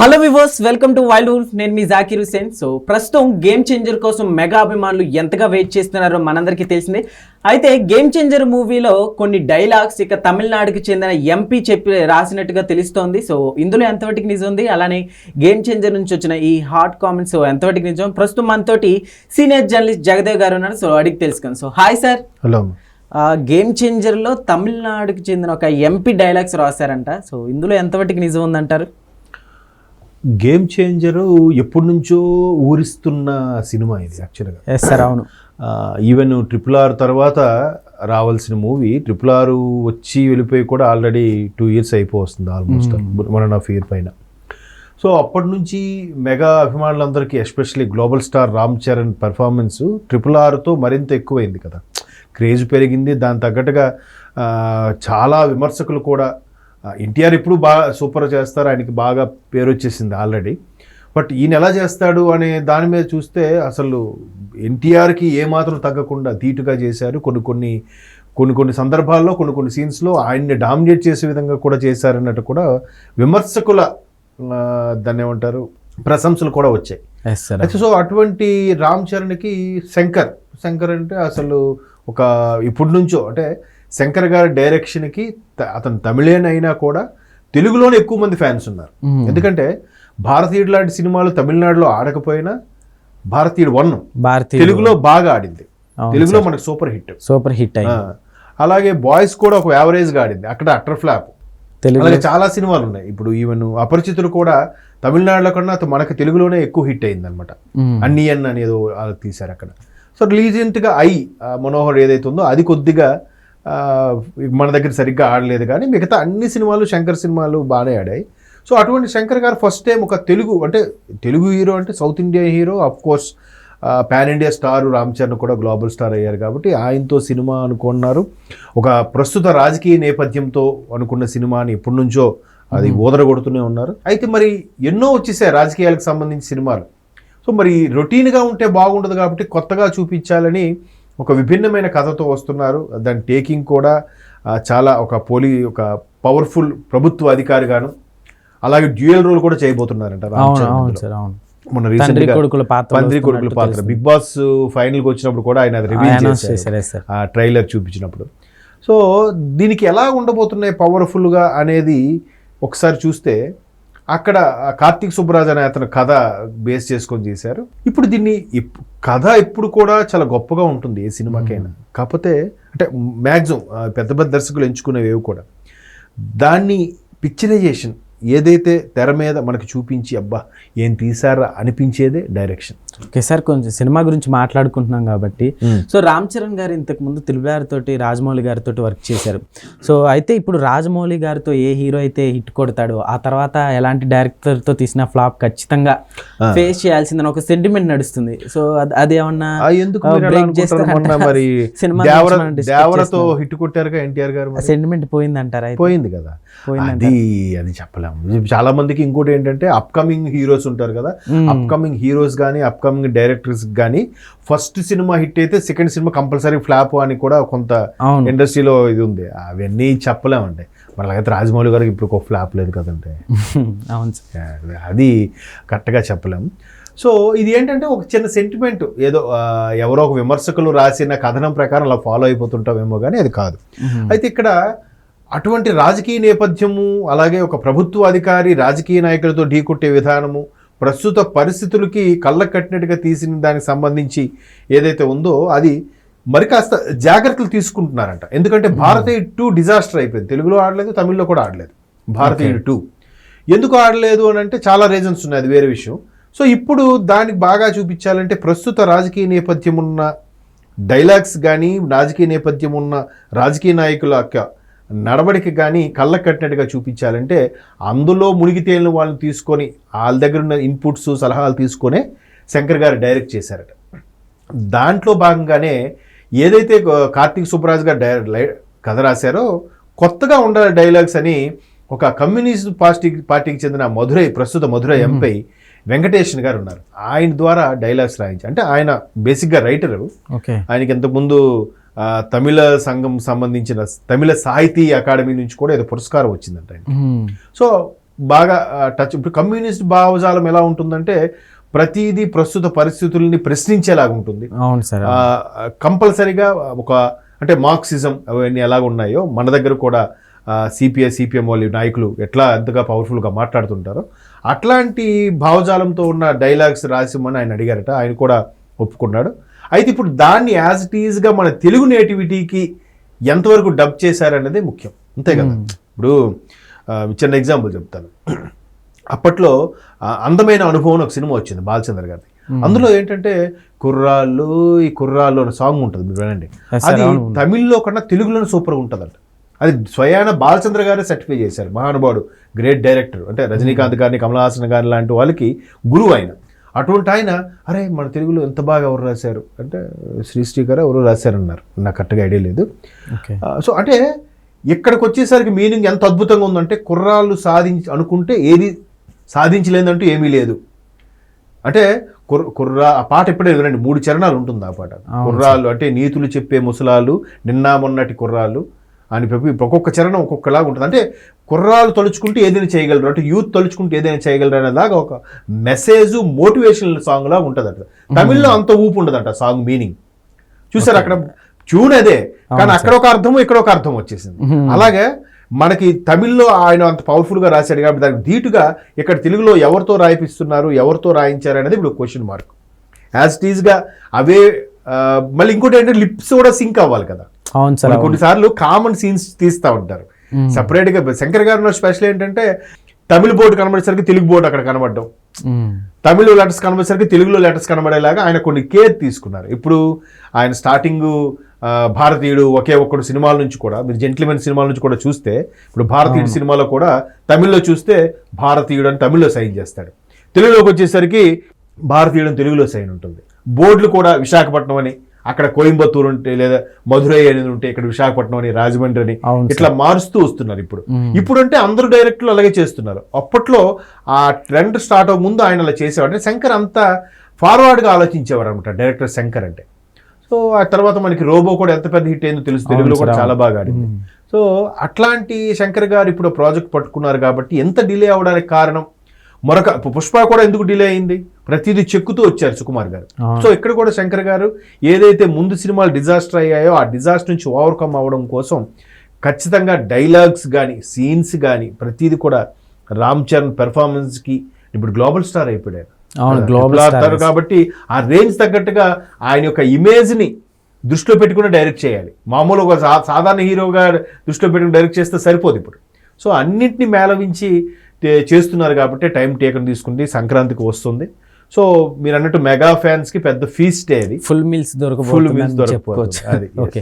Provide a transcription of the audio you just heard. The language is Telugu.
Hello viewers welcome to wild wolf నేను మీ జాకిర్ హుసేన్ సో ప్రస్తుతం గేమ్ చేంజర్ కోసం మెగా అభిమానులు ఎంతగా వెయిట్ చేస్తున్నారో మనందరికీ తెలిసిందే. అయితే గేమ్ చేంజర్ మూవీలో కొన్ని డైలాగ్స్ ఇక తమిళనాడుకి చెందిన ఎంపీ చెప్పి రాసినట్టుగా తెలుస్తోంది. సో ఇందులో ఎంతవరకు నిజం ఉంది? అలానే గేమ్ చేంజర్ నుంచి వచ్చిన ఈ హాట్ కామెంట్స్ ఎంతవరకు నిజం? ప్రస్తుతం మనతోటి సీనియర్ జర్నలిస్ట్ జగదేవ్ గారు ఉన్నారు. సో అడిగి తెలుసుకుందాం. So hi sir hello game చేంజర్లో తమిళనాడుకి చెందిన ఒక ఎంపీ డైలాగ్స్ రాశారంట. సో ఇందులో ఎంతవరకు నిజం ఉందంటారు? గేమ్ చేంజరు ఎప్పటి నుంచో ఊరిస్తున్న సినిమా ఇది యాక్చువల్గా ఎస్ సార్ అవును. ఈవెన్ ట్రిపుల్ ఆర్ తర్వాత రావాల్సిన మూవీ ట్రిపుల్ ఆర్ వచ్చి వెళ్ళిపోయి కూడా ఆల్రెడీ టూ ఇయర్స్ అయిపోతుంది almost one and half year పైన. సో అప్పటి నుంచి మెగా అభిమానులందరికీ especially global star Ram Charan performance triple ఆర్తో మరింత ఎక్కువైంది కదా. క్రేజ్ పెరిగింది దాని తగ్గట్టుగా చాలా విమర్శకులు కూడా ఎన్టీఆర్ ఇప్పుడు బాగా సూపర్ చేస్తారు ఆయనకి బాగా పేరు వచ్చేసింది ఆల్రెడీ. బట్ ఈయన ఎలా చేస్తాడు అనే దాని మీద చూస్తే అసలు ఎన్టీఆర్కి ఏమాత్రం తగ్గకుండా ధీటుగా చేశారు. కొన్ని కొన్ని కొన్ని కొన్ని సందర్భాల్లో కొన్ని కొన్ని సీన్స్లో ఆయన్ని డామినేట్ చేసే విధంగా కూడా చేశారన్నట్టు కూడా విమర్శకుల దాన్ని ఏమంటారు ప్రశంసలు కూడా వచ్చాయి. అయితే సో అటువంటి రామ్ చరణ్కి శంకర్ శంకర్ అంటే అసలు ఒక ఇప్పటి నుంచో అంటే శంకర్ గారి డైరెక్షన్కి అతను తమిళేన్ అయినా కూడా తెలుగులోనే ఎక్కువ మంది ఫ్యాన్స్ ఉన్నారు. ఎందుకంటే భారతీయుడు లాంటి సినిమాలు తమిళనాడులో ఆడకపోయినా భారతీయుడు వన్. భారతీయ తెలుగులో బాగా ఆడింది. తెలుగులో మనకు సూపర్ హిట్ సూపర్ హిట్ అలాగే బాయ్స్ కూడా ఒక యావరేజ్గా ఆడింది. అక్కడ అటర్ ఫ్లాప్ తెలుగు అలాగే చాలా సినిమాలు ఉన్నాయి. ఇప్పుడు ఈవెన్ అపరిచితులు కూడా తమిళనాడులో కన్నా మనకు తెలుగులోనే ఎక్కువ హిట్ అయింది అనమాట మ్మ్. అన్నియన్ అనేది తీశారు అక్కడ. సో రీసెంట్గా ఐ మనోహర్ ఏదైతే ఉందో అది కొద్దిగా మన దగ్గర సరిగ్గా ఆడలేదు కానీ మిగతా అన్ని సినిమాలు శంకర్ సినిమాలు బాగానే ఆడాయి. సో అటువంటి శంకర్ గారు ఫస్ట్ టైం ఒక తెలుగు అంటే తెలుగు హీరో అంటే south India hero of course pan India star Ram Charan కూడా గ్లోబల్ స్టార్ అయ్యారు కాబట్టి ఆయనతో సినిమా అనుకున్నారు. ఒక ప్రస్తుత రాజకీయ నేపథ్యంతో అనుకున్న సినిమాని ఎప్పటి నుంచో అది ఊదరగొడుతూనే ఉన్నారు. అయితే మరి ఎన్నో వచ్చేసాయి రాజకీయాలకు సంబంధించిన సినిమాలు. సో మరి రొటీన్గా ఉంటే బాగుండదు కాబట్టి కొత్తగా చూపించాలని ఒక విభిన్నమైన కథతో వస్తున్నారు. దాని టేకింగ్ కూడా చాలా ఒక పోలీ ఒక పవర్ఫుల్ ప్రభుత్వ అధికారిగాను అలాగే డ్యూయల్ రోల్ కూడా చేయబోతున్నారంట తండ్రి రీసెంట్గా కొడుకుల పాత్ర పందిరి కొడుకుల పాత్ర. బిగ్ బాస్ ఫైనల్కి వచ్చినప్పుడు కూడా ఆయన అది రివీల్ చేశారు. ఆ ట్రైలర్ చూపించినప్పుడు. సో దీనికి ఎలా ఉండబోతున్నాయి పవర్ఫుల్గా అనేది ఒకసారి చూస్తే అక్కడ కార్తీక్ సుబ్బరాజ్ అనే అతను కథ బేస్ చేసుకొని చేశారు. ఇప్పుడు దీన్ని కథ ఎప్పుడు కూడా చాలా గొప్పగా ఉంటుంది ఏ సినిమాకైనా. కాకపోతే అంటే మ్యాక్సిమం పెద్ద పెద్ద దర్శకులు ఎంచుకునేవి కూడా. దాన్ని పిక్చరైజేషన్ ఏదైతే తెర మీద మనకి చూపించి అబ్బా ఏం తీసారా అనిపించేదే డైరెక్షన్ ఓకే సార్ కొంచెం సినిమా గురించి మాట్లాడుకుంటున్నాం కాబట్టి సో రామ్ చరణ్ గారు ఇంతకు ముందు తోటి రాజమౌళి గారితో వర్క్ చేశారు సో అయితే ఇప్పుడు రాజమౌళి గారితో ఏ హీరో అయితే హిట్ కొడతాడో ఆ తర్వాత ఎలాంటి డైరెక్టర్తో తీసిన ఫ్లాప్ ఖచ్చితంగా. ఫేస్ చేయాల్సిందని ఒక సెంటిమెంట్ నడుస్తుంది సో అది ఏమన్నా మీరు దేవరతో. హిట్ కొట్టారుగా ఎన్టీఆర్ గారు. సెంటిమెంట్ పోయిందంటారా అయితే? పోయింది కదా పోయిందంట. అది అది చెప్పలేము చాలా మందికి ఇంకోటి ఏంటంటే అప్కమింగ్ హీరోస్ ఉంటారు కదా. అప్కమింగ్ హీరోస్ కానీ అప్కమింగ్ డైరెక్టర్స్ కానీ ఫస్ట్ సినిమా హిట్ అయితే సెకండ్ సినిమా కంపల్సరీ ఫ్లాప్ అని కూడా కొంత ఇండస్ట్రీలో ఇది ఉంది. అవన్నీ చెప్పలేమండి. మరి రాజమౌళి గారికి ఇప్పుడు ఒక ఫ్లాప్ లేదు కదండి. అవును సార్. అది కరెక్ట్గా చెప్పలేము సో ఇది ఏంటంటే ఒక చిన్న సెంటిమెంట్ ఏదో ఎవరో ఒక విమర్శకులు రాసిన కథనం ప్రకారం అలా ఫాలో అయిపోతుంటామేమో కానీ అది కాదు. అయితే ఇక్కడ అటువంటి రాజకీయ నేపథ్యము అలాగే ఒక ప్రభుత్వ అధికారి రాజకీయ నాయకులతో ఢీకొట్టే విధానము ప్రస్తుత పరిస్థితులకి కళ్ళ కట్టినట్టుగా తీసిన దానికి సంబంధించి ఏదైతే ఉందో అది మరి కాస్త జాగ్రత్తలు తీసుకుంటున్నారంట. ఎందుకంటే భారతీయ టూ డిజాస్టర్ అయిపోయింది. తెలుగులో ఆడలేదు తమిళ్ళో కూడా ఆడలేదు. భారతీయుడు టూ. ఎందుకు ఆడలేదు అని అంటే చాలా రీజన్స్ ఉన్నాయి అది వేరే విషయం. సో ఇప్పుడు దానికి బాగా చూపించాలంటే ప్రస్తుత రాజకీయ నేపథ్యం ఉన్న డైలాగ్స్ కానీ రాజకీయ నేపథ్యం ఉన్న రాజకీయ నాయకుల యొక్క నడవడిక కానీ కళ్ళ కట్టినట్టుగా చూపించాలంటే అందులో మునిగి తేలిన వాళ్ళని తీసుకొని వాళ్ళ దగ్గర ఉన్న ఇన్పుట్స్ సలహాలు తీసుకొనే శంకర్ గారు డైరెక్ట్ చేశారట. దాంట్లో భాగంగానే ఏదైతే కార్తీక్ సుబ్బరాజ్ గారు డై కథ రాశారో కొత్తగా ఉండాలి డైలాగ్స్ అని ఒక కమ్యూనిస్ట్ పార్టీ పార్టీకి చెందిన మధురై ప్రస్తుత మధురై ఎంపై వెంకటేషన్ గారు ఉన్నారు. ఆయన ద్వారా డైలాగ్స్ రాయించి అంటే ఆయన బేసిక్గా రైటరు ఓకే. ఆయనకి ఇంతకుముందు తమిళ సంఘం సంబంధించిన తమిళ సాహితీ అకాడమీ నుంచి కూడా ఏదో పురస్కారం వచ్చిందంట సో బాగా టచ్ ఇప్పుడు కమ్యూనిస్ట్ భావజాలం ఎలా ఉంటుందంటే ప్రతిదీ ప్రస్తుత పరిస్థితుల్ని ప్రశ్నించేలాగా ఉంటుంది. అవును సార్ కంపల్సరీగా ఒక అంటే మార్క్సిజం అవన్నీ ఎలాగ ఉన్నాయో మన దగ్గర కూడా సిపిఐ సిపిఎం వాళ్ళు నాయకులు ఎట్లా ఎంతగా పవర్ఫుల్గా మాట్లాడుతుంటారో అట్లాంటి భావజాలంతో ఉన్న డైలాగ్స్ రాసిమని ఆయన అడిగారట. ఆయన కూడా ఒప్పుకున్నాడు. అయితే ఇప్పుడు దాన్ని యాజ్ ఇట్ ఈజ్గా మన తెలుగు నేటివిటీకి ఎంతవరకు డబ్ చేశారనేది ముఖ్యం. అంతే కదా? ఇప్పుడు చిన్న ఎగ్జాంపుల్ చెప్తాను. అప్పట్లో అందమైన అనుభవం అని ఒక సినిమా వచ్చింది బాలచంద్ర గారిది. అందులో ఏంటంటే కుర్రాళ్ళు ఈ కుర్రాళ్ళు అనే సాంగ్ ఉంటుంది మీరు వినండి. అది. తమిళ్ళో కన్నా తెలుగులోనే సూపర్గా ఉంటుందంట. అది స్వయాన బాలచంద్ర గారే సర్టిఫై చేశారు మహానుభావుడు గ్రేట్ డైరెక్టర్ అంటే రజనీకాంత్ గారిని కమల్ హాసన్ గారిని లాంటి వాళ్ళకి గురువు ఆయన. అటువంటి ఆయన అరే మన తెలుగులో ఎంత బాగా ఎవరు రాశారు? అంటే శ్రీశ్రీ గారు ఎవరు రాశారన్నారు. నాకు కరెక్ట్గా ఐడియా లేదు. సో అంటే ఇక్కడికి వచ్చేసరికి మీనింగ్ ఎంత అద్భుతంగా ఉందంటే కుర్రాళ్ళు సాధించి అనుకుంటే ఏది సాధించలేదంటూ ఏమీ లేదు. అంటే కుర్ర కుర్రా ఆ పాట ఎప్పుడే వినండి. మూడు చరణాలు ఉంటుంది ఆ పాట. కుర్రాళ్ళు అంటే నీతులు చెప్పే ముసలాలు నిన్న మొన్నటి కుర్రాళ్ళు. అని చెప్పి ఒక్కొక్క చరణం ఒక్కొక్కలాగా ఉంటుంది. అంటే కుర్రాలు తలుచుకుంటే ఏదైనా చేయగలరు. అంటే యూత్ తలుచుకుంటే ఏదైనా చేయగలరు అనేలాగా ఒక మెసేజ్ మోటివేషనల్ సాంగ్ లాగా ఉంటుంది అట్లా తమిళ్ళో అంత ఊపు ఉండదంట సాంగ్ మీనింగ్ చూసారు అక్కడ ట్యూన్ అదే. కానీ అక్కడ ఒక అర్థము ఇక్కడ ఒక అర్థం వచ్చేసింది. అలాగే మనకి తమిళ్ళో ఆయన అంత పవర్ఫుల్గా రాశాడు కాబట్టి దానికి ధీటుగా ఇక్కడ తెలుగులో ఎవరితో రాయిపిస్తున్నారు ఎవరితో రాయించారు అనేది ఇప్పుడు క్వశ్చన్ మార్క్ యాజ్ ఇట్ ఈస్గా అవే మళ్ళీ ఇంకోటి ఏంటంటే లిప్స్ కూడా సింక్ అవ్వాలి కదా. అవును సార్ కొన్ని కొన్నిసార్లు కామన్ సీన్స్ తీస్తా ఉంటారు. సపరేట్గా శంకర్ గారిలో స్పెషల్ ఏంటంటే తమిళ బోర్డు కనబడేసరికి తెలుగు బోర్డు అక్కడ కనబడడం. తమిళ లెటర్స్ కనబడేసరికి తెలుగులో లెటర్స్ కనబడేలాగా ఆయన కొన్ని కేర్ తీసుకున్నారు. ఇప్పుడు ఆయన స్టార్టింగ్ భారతీయుడు ఒకే ఒక్కడు సినిమాల నుంచి కూడా మీరు జెంట్లిమెన్ సినిమాల నుంచి కూడా చూస్తే ఇప్పుడు భారతీయుడు సినిమాలో కూడా తమిళ్ళో చూస్తే భారతీయుడు అని తమిళ్ళో సైన్ చేస్తాడు. తెలుగులోకి వచ్చేసరికి భారతీయుడు తెలుగులో సైన్ ఉంటుంది. బోర్డులు కూడా విశాఖపట్నం అని అక్కడ కోయంబత్తూరు ఉంటే లేదా మధురై అనేది ఉంటే ఇక్కడ విశాఖపట్నం అని రాజమండ్రి అని. ఇట్లా మారుస్తూ వస్తున్నారు ఇప్పుడు. ఇప్పుడు అంటే అందరూ డైరెక్టర్లు అలాగే చేస్తున్నారు. అప్పట్లో ఆ ట్రెండ్ స్టార్ట్ అవ్వ ముందు ఆయన అలా చేసేవాడు అంటే శంకర్ అంతా ఫార్వర్డ్గా ఆలోచించేవారు అనమాట డైరెక్టర్ శంకర్ అంటే. సో ఆ తర్వాత మనకి రోబో కూడా ఎంత పెద్ద హిట్ అయిందో తెలుసు తెలుగులో కూడా చాలా బాగా ఆడింది. సో అట్లాంటి శంకర్ గారు ఇప్పుడు ప్రాజెక్ట్ పట్టుకున్నారు కాబట్టి ఎంత డిలే అవడానికి కారణం? మరొక పుష్ప కూడా ఎందుకు డిలే అయింది ప్రతిదీ చెక్కుతూ వచ్చారు సుకుమార్ గారు. సో ఇక్కడ కూడా శంకర్ గారు ఏదైతే ముందు సినిమాలు డిజాస్టర్ అయ్యాయో ఆ డిజాస్టర్ నుంచి ఓవర్కమ్ అవ్వడం కోసం ఖచ్చితంగా డైలాగ్స్ కానీ సీన్స్ కానీ ప్రతిదీ కూడా రామ్ చరణ్ పెర్ఫార్మెన్స్కి ఇప్పుడు గ్లోబల్ స్టార్ అయిపోయాడు star. star కాబట్టి ఆ రేంజ్ తగ్గట్టుగా ఆయన యొక్క ఇమేజ్ని దృష్టిలో పెట్టుకుని డైరెక్ట్ చేయాలి మామూలు ఒక సా- సాధారణ హీరోగా దృష్టిలో పెట్టుకుని డైరెక్ట్ చేస్తే సరిపోదు ఇప్పుడు సో అన్నింటినీ మేళవించి చేస్తున్నారు కాబట్టి టైం టేకన్ తీసుకుంది సంక్రాంతికి వస్తుంది. సో మీరు అన్నట్టు మెగా ఫ్యాన్స్కి పెద్ద ఫీస్ట్ అది. ఫుల్ మీల్స్ ఫుల్ దొరకబోతుందని మీల్స్ దొరకపోవచ్చు అది ఓకే